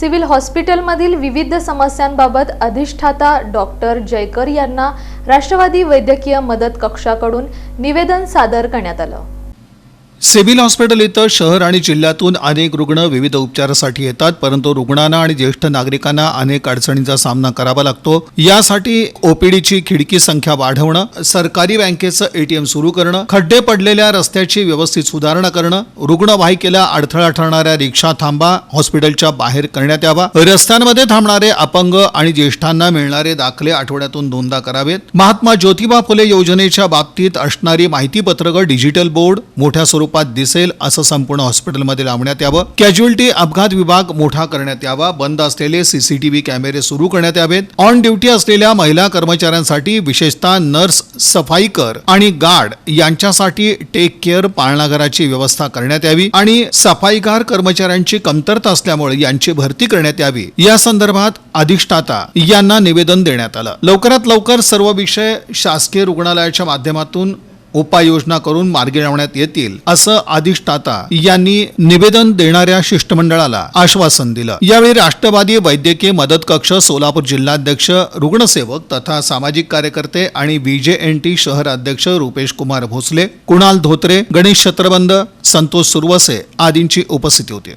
Civil हॉस्पिटलमधील विविध समस्यांबाबत अधिष्ठाता डॉक्टर जयकर यांना राष्ट्रवादी वैद्यकीय मदत कक्षाकडून निवेदन सादर करण्यात आलं. सिव्हिल हॉस्पिटल इथं शहर आणि जिल्ह्यातून अनेक रुग्ण विविध उपचारासाठी येतात परंतु रुग्णांना आणि ज्येष्ठ नागरिकांना अनेक अडचणींचा सामना करावा लागतो. यासाठी ओपीडीची खिडकी संख्या वाढवणं सरकारी बँकेचं एटीएम सुरू करणं खड्डे पडलेल्या रस्त्याची व्यवस्थित सुधारणा करणं रुग्णवाहिकेला अडथळा ठरणाऱ्या रिक्षा थांबा हॉस्पिटलच्या बाहेर करण्यात यावा. रस्त्यांमध्ये थांबणारे अपंग आणि ज्येष्ठांना मिळणारे दाखले आठवड्यातून दोनदा करावेत. महात्मा ज्योतिबा फुले योजनेच्या बाबतीत असणारी माहिती पत्रकं डिजिटल बोर्ड मोठ्या स्वरूपात दिसेल असं संपूर्ण हॉस्पिटलमध्ये लावण्यात यावं. कॅज्युअल्टी अपघात विभाग मोठा करण्यात यावा. बंद असलेले सीसीटीव्ही कॅमेरे सुरू करण्यात यावेत. ऑन ड्युटी असलेल्या महिला कर्मचाऱ्यांसाठी विशेषतः नर्स सफाईकर आणि गार्ड यांच्यासाठी टेक केअर पाळणाघराची व्यवस्था करण्यात यावी आणि सफाईगार कर्मचाऱ्यांची कमतरता असल्यामुळे यांची भरती करण्यात यावी. या संदर्भात अधिष्ठाता यांना निवेदन देण्यात आलं. लवकरात लवकर सर्व विषय शासकीय रुग्णालयाच्या माध्यमातून उपाययोजना करून मार्गी लावण्यात येतील असं अधिष्ठाता यांनी निवेदन देणाऱ्या शिष्टमंडळाला आश्वासन दिलं. यावेळी राष्ट्रवादी वैद्यकीय मदत कक्ष सोलापूर जिल्हाध्यक्ष रुग्णसेवक तथा सामाजिक कार्यकर्ते आणि व्हीजेएनटी शहर अध्यक्ष रुपेश कुमार भोसले कुणाल धोत्रे गणेश छत्रबंद संतोष सुरवसे आदींची उपस्थिती होती.